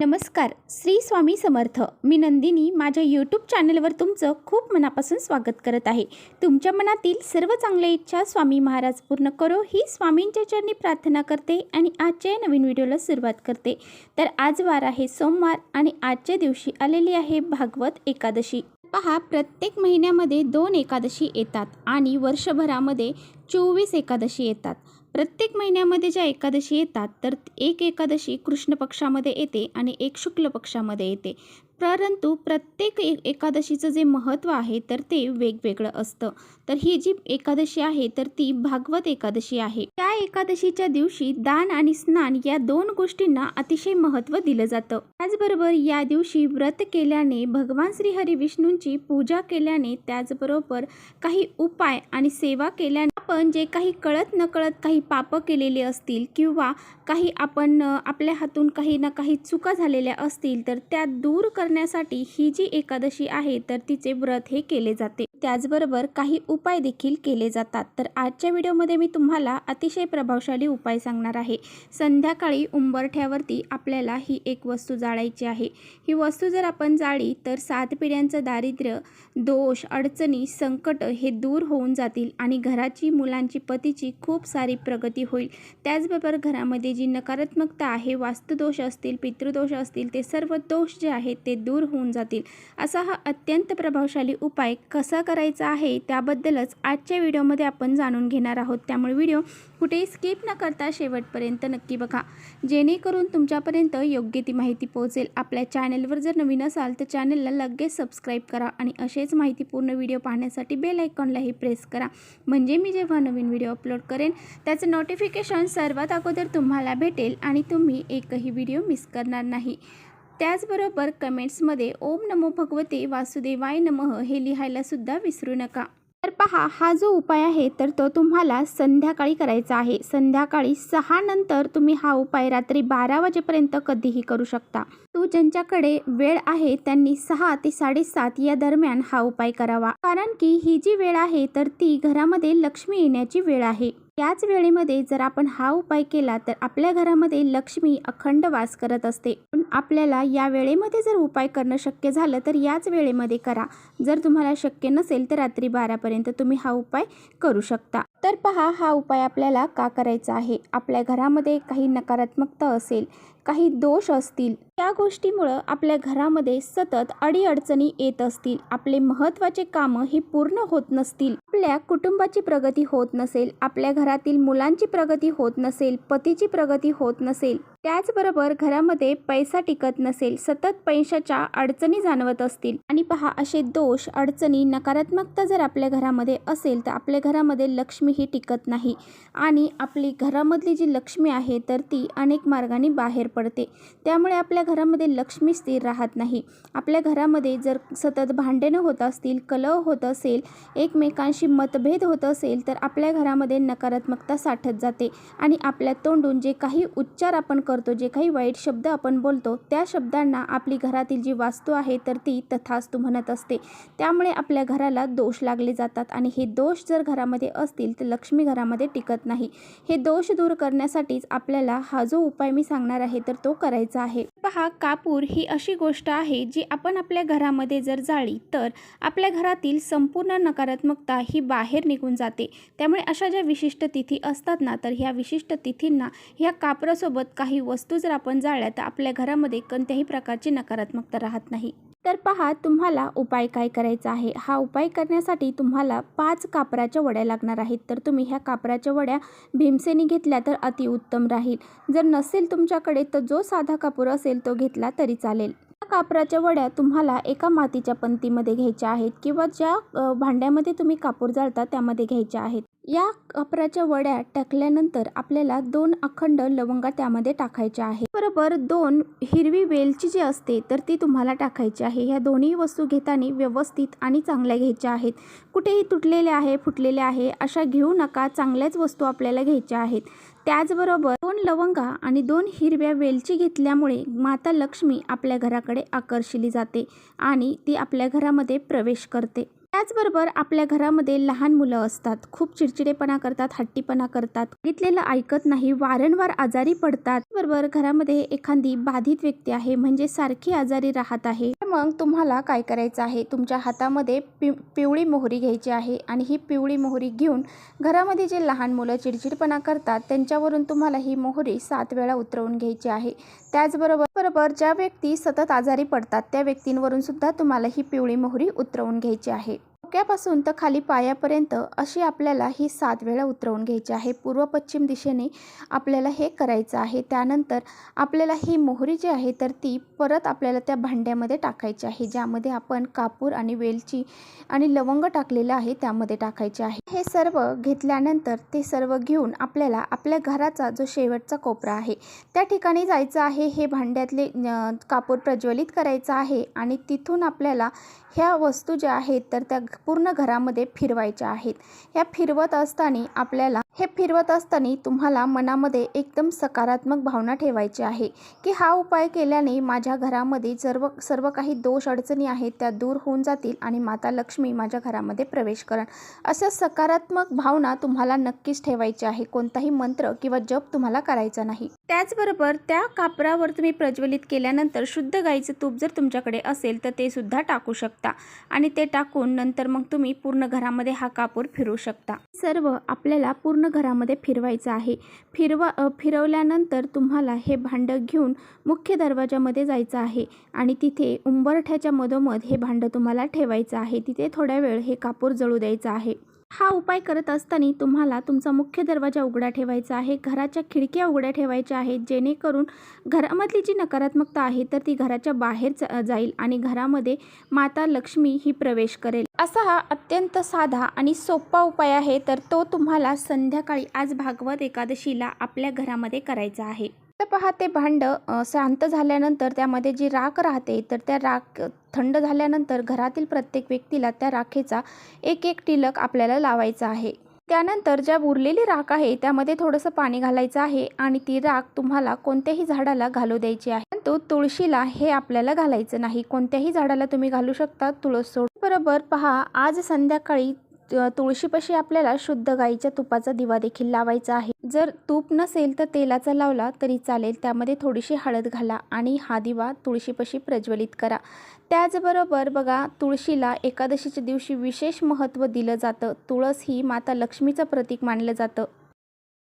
नमस्कार श्री स्वामी समर्थ. मी नंदिनी माझ्या यूट्यूब चॅनलवर तुमचं खूप मनापासून स्वागत करत आहे. तुमच्या मनातील सर्व चांगल्या इच्छा स्वामी महाराज पूर्ण करो ही स्वामींच्या चरणी प्रार्थना करते आणि आजच्या या नवीन व्हिडिओला सुरुवात करते. तर आज वार आहे सोमवार आणि आजच्या दिवशी आलेली आहे भागवत एकादशी. पहा प्रत्येक महिन्यामध्ये दोन एकादशी येतात आणि वर्षभरामध्ये चोवीस एकादशी येतात. प्रत्येक महिन्यामध्ये ज्या एकादशी येतात तर एक एकादशी कृष्ण पक्षामध्ये येते आणि एक शुक्ल पक्षामध्ये येते. परंतु प्रत्येक एक एकादशीचं जे महत्त्व आहे तर ते वेगवेगळं असतं. तर ही जी एकादशी आहे तर ती भागवत एकादशी आहे. त्या एकादशीच्या दिवशी दान आणि स्नान या दोन गोष्टींना अतिशय महत्त्व दिलं जातं. त्याचबरोबर या दिवशी व्रत केल्याने भगवान श्री हरी विष्णूंची पूजा केल्याने त्याचबरोबर काही उपाय आणि सेवा केल्याने आपण जे काही कळत नकळत काही पापं केलेले असतील किंवा काही आपण आपल्या हातून काही ना काही चुका झालेल्या असतील तर त्या दूर करण्यासाठी ही जी एकादशी आहे तर तिचे व्रत हे केले जाते. त्याचबरोबर काही उपाय देखील केले जातात. तर आजच्या व्हिडिओमध्ये मी तुम्हाला अतिशय प्रभावशाली उपाय सांगणार आहे. संध्याकाळी उंबरठ्यावरती आपल्याला ही एक वस्तू जाळायची आहे. ही वस्तू जर आपण जाळी तर सात पिढ्यांचं दारिद्र्य दोष अडचणी संकट हे दूर होऊन जातील आणि घराची मुलांची पतीची खूप सारी प्रगती होईल. त्याचबरोबर घरामध्ये जी नकारात्मकता आहे वास्तुदोष असतील पितृदोष असतील ते सर्व दोष जे आहेत ते दूर होऊन जातील. असा हा अत्यंत प्रभावशाली उपाय कसा करायचा आहे त्याबद्दलच आजच्या व्हिडिओमध्ये आपण जाणून घेणार आहोत. त्यामुळे व्हिडिओ कुठेही स्किप न करता शेवटपर्यंत नक्की बघा. जेणेकरून तुमच्यापर्यंत योग्य ती माहिती पोहोचेल. आपल्या चॅनलवर जर नवीन असाल तर चॅनलला लगेच सबस्क्राईब करा आणि असेच माहितीपूर्ण व्हिडिओ पाहण्यासाठी बेल आयकॉनलाही प्रेस करा. म्हणजे मी जेव्हा नवीन व्हिडिओ अपलोड करेन त्याचं नोटिफिकेशन सर्वात अगोदर तुम्हाला भेटेल आणि तुम्ही एकही व्हिडिओ मिस करणार नाही. त्याचबरोबर कमेंट्समध्ये ओम नमो भगवते वासुदेवाय नमः हे लिहायलासुद्धा विसरू नका. तर पहा हा जो उपाय आहे तर तो तुम्हाला संध्याकाळी करायचा आहे. संध्याकाळी सहा नंतर तुम्ही हा उपाय रात्री बारा वाजेपर्यंत कधीही करू शकता. तो ज्यांच्याकडे वेळ आहे त्यांनी सहा ते साडेसात या दरम्यान हा उपाय करावा. कारण की ही जी वेळ आहे तर ती घरामध्ये लक्ष्मी येण्याची वेळ आहे. याच वेळेमध्ये जर आपण हा उपाय केला तर आपल्या घरामध्ये लक्ष्मी अखंड वास करत असते. पण आपल्याला या वेळेमध्ये जर उपाय करणं शक्य झालं तर याच वेळेमध्ये करा. जर तुम्हाला शक्य नसेल तर रात्री बारापर्यंत तुम्ही हा उपाय करू शकता. तर पहा हा उपाय आपल्याला का करायचा आहे? आपल्या घरामध्ये काही नकारात्मकता असेल काही दोष असतील त्या गोष्टीमुळं आपल्या घरामध्ये सतत अडीअडचणी येत असतील आपले महत्त्वाचे कामं ही पूर्ण होत नसतील आपल्या कुटुंबाची प्रगती होत नसेल आपल्या घरातील मुलांची प्रगती होत नसेल पतीची प्रगती होत नसेल त्याचबरोबर घरामध्ये पैसा टिकत नसेल सतत पैशाच्या अडचणी जाणवत असतील. आणि पहा असे दोष अडचणी नकारात्मकता जर आपल्या घरामध्ये असेल तर आपल्या घरामध्ये लक्ष्मी ही टिकत नाही. आणि आपली घरामधली जी लक्ष्मी आहे तर ती अनेक मार्गाने बाहेर पडते. त्यामुळे आपल्या घरामध्ये लक्ष्मी स्थिर राहत नाही. आपल्या घरामध्ये जर सतत भांडणं होत असतील कलह होत असेल एकमेकांशी मतभेद होत असेल तर आपल्या घरामध्ये नकारात्मकता साठत जाते. आणि आपल्या तोंडून जे काही उच्चार आपण करतो जे काही वाईट शब्द आपण बोलतो त्या शब्दांना आपली घरातील जी वास्तू आहे तर ती तथास्तू म्हणत असते. त्यामुळे आपल्या घराला दोष लागले जातात आणि हे दोष जर घरामध्ये असतील तर लक्ष्मी घरामध्ये टिकत नाही. हे दोष दूर करण्यासाठीच आपल्याला हा जो उपाय मी सांगणार आहे तर तो करायचा आहे. पहा कापूर ही अशी गोष्ट आहे जी आपण आपल्या घरामध्ये जर जाळी तर आपल्या घरातील संपूर्ण नकारात्मकता ही बाहेर निघून जाते. त्यामुळे अशा ज्या विशिष्ट तिथी असतात ना तर ह्या विशिष्ट तिथींना ह्या कापरासोबत काही वस्तू जर आपण जाळल्या तर आपल्या घरामध्ये कोणत्याही प्रकारची नकारात्मकता राहत नाही. तर पहा तुम्हाला उपाय काय करायचा आहे? हा उपाय करण्यासाठी तुम्हाला पाच कापराच्या वड्या लागणार आहेत. तर तुम्ही ह्या कापराच्या वड्या भीमसेनी घेतल्या तर अतिउत्तम राहील. जर नसेल तुमच्याकडे तर जो साधा कापूर असेल तो घेतला तरी चालेल. या कापराच्या वड्या तुम्हाला एका मातीच्या पंतीमध्ये घ्यायच्या आहेत किंवा ज्या भांड्यामध्ये तुम्ही कापूर जाळता त्यामध्ये घ्यायच्या आहेत. या कपराच्या वड्या टाकल्यानंतर आपल्याला दोन अखंड लवंगा त्यामध्ये टाकायच्या आहेत. बरोबर दोन हिरवी वेलची जी असते तर ती तुम्हाला टाकायची आहे. ह्या दोन्ही वस्तू घेताना व्यवस्थित आणि चांगल्या घ्यायच्या आहेत. कुठेही तुटलेल्या आहे फुटलेल्या आहे अशा घेऊ नका. चांगल्याच वस्तू आपल्याला घ्यायच्या आहेत. त्याचबरोबर दोन लवंगा आणि दोन हिरव्या वेलची घेतल्यामुळे माता लक्ष्मी आपल्या घराकडे आकर्षिली जाते आणि ती आपल्या घरामध्ये प्रवेश करते. त्याचबरोबर आपल्या घरामध्ये लहान मुलं असतात. खूप चिडचिडेपणा करतात हट्टीपणा करतात. घेतलेलं ऐकत नाही वारंवार आजारी पडतात. बरोबर घरामध्ये एखादी बाधित व्यक्ती आहे म्हणजे सारखी आजारी राहत आहे. तर मग तुम्हाला काय करायचं आहे? तुमच्या हातामध्ये पि पिवळी मोहरी घ्यायची आहे आणि ही पिवळी मोहरी घेऊन घरामध्ये जे लहान मुलं चिडचिडपणा करतात त्यांच्यावरून तुम्हाला ही मोहरी सात वेळा उतरवून घ्यायची आहे. त्याचबरोबर बरोबर ज्या व्यक्ती सतत आजारी पडतात त्या व्यक्तींवरून सुद्धा तुम्हाला ही पिवळी मोहरी उतरवून घ्यायची आहे. डोक्यापासून तर खाली पायापर्यंत अशी आपल्याला ही सात वेळा उतरवून घ्यायची आहे. पूर्व पश्चिम दिशेने आपल्याला हे करायचं आहे. त्यानंतर आपल्याला ही मोहरी जी आहे तर ती परत आपल्याला त्या भांड्यामध्ये टाकायची आहे ज्यामध्ये आपण कापूर आणि वेलची आणि लवंग टाकलेलं आहे त्यामध्ये टाकायचे आहे. हे सर्व घेतल्यानंतर ते सर्व घेऊन आपल्याला आपल्या घराचा जो शेवटचा कोपरा आहे त्या ठिकाणी जायचं आहे. हे भांड्यातले कापूर प्रज्वलित करायचं आहे आणि तिथून आपल्याला ह्या वस्तू ज्या आहेत तर त्या पूर्ण घरामध्ये फिरवायच्या आहेत. ह्या फिरवत असताना आपल्याला हे फिरवत असताना तुम्हाला मनामध्ये एकदम सकारात्मक भावना ठेवायची आहे की हा उपाय केल्याने माझ्या घरामध्ये सर्व सर्व काही दोष अडचणी आहेत त्या दूर होऊन जातील आणि माता लक्ष्मी माझ्या घरामध्ये प्रवेश करण असं सकारात्मक भावना तुम्हाला नक्कीच ठेवायची आहे. कोणताही मंत्र किंवा जप तुम्हाला करायचा नाही. त्याचबरोबर त्या कापरावर तुम्ही प्रज्वलित केल्यानंतर शुद्ध गाईचं तूप जर तुमच्याकडे असेल तर ते सुद्धा टाकू शकता आणि ते टाकून नंतर मग तुम्ही पूर्ण घरामध्ये हा कापूर फिरू शकता. सर्व आपल्याला पूर्ण घरामध्ये फिरवायचं आहे. फिरवा फिरवल्यानंतर तुम्हाला हे भांडं घेऊन मुख्य दरवाजामध्ये जायचं आहे आणि तिथे उंबरठ्याच्या मधोमध हे भांडं तुम्हाला ठेवायचं आहे. तिथे थोड्या वेळ हे कापूर जळू द्यायचं आहे. हा उपाय करत असताना तुम्हाला तुमचा मुख्य दरवाजा उघडा ठेवायचा आहे घराच्या खिडक्या उघड्या ठेवायच्या आहेत जेणेकरून घरामधली जी नकारात्मकता आहे तर ती घराच्या बाहेर जाईल आणि घरामध्ये माता लक्ष्मी ही प्रवेश करेल. असा हा अत्यंत साधा आणि सोपा उपाय आहे तर तो तुम्हाला संध्याकाळी आज भागवत एकादशीला आपल्या घरामध्ये करायचा आहे. तर पहा ते भांडं शांत झाल्यानंतर त्यामध्ये जी राख राहते तर त्या राख थंड झाल्यानंतर घरातील प्रत्येक व्यक्तीला त्या राखेचा एक एक टिलक आपल्याला लावायचा आहे. त्यानंतर ज्या उरलेली राख आहे त्यामध्ये थोडंसं पाणी घालायचं आहे आणि ती राख तुम्हाला कोणत्याही झाडाला घालू द्यायची आहे. परंतु तुळशीला हे आपल्याला घालायचं नाही. कोणत्याही झाडाला तुम्ही घालू शकता तुळस सोड बरोबर पहा आज संध्याकाळी तुळशीपाशी आपल्याला शुद्ध गाईच्या तुपाचा दिवा देखील लावायचा आहे. जर तूप नसेल तर तेलाचा लावला तरी चालेल त्यामध्ये थोडीशी हळद घाला आणि हा दिवा तुळशीपाशी प्रज्वलित करा. त्याचबरोबर बघा तुळशीला एकादशीच्या दिवशी विशेष महत्त्व दिलं जातं. तुळस ही माता लक्ष्मीचं प्रतीक मानलं जातं.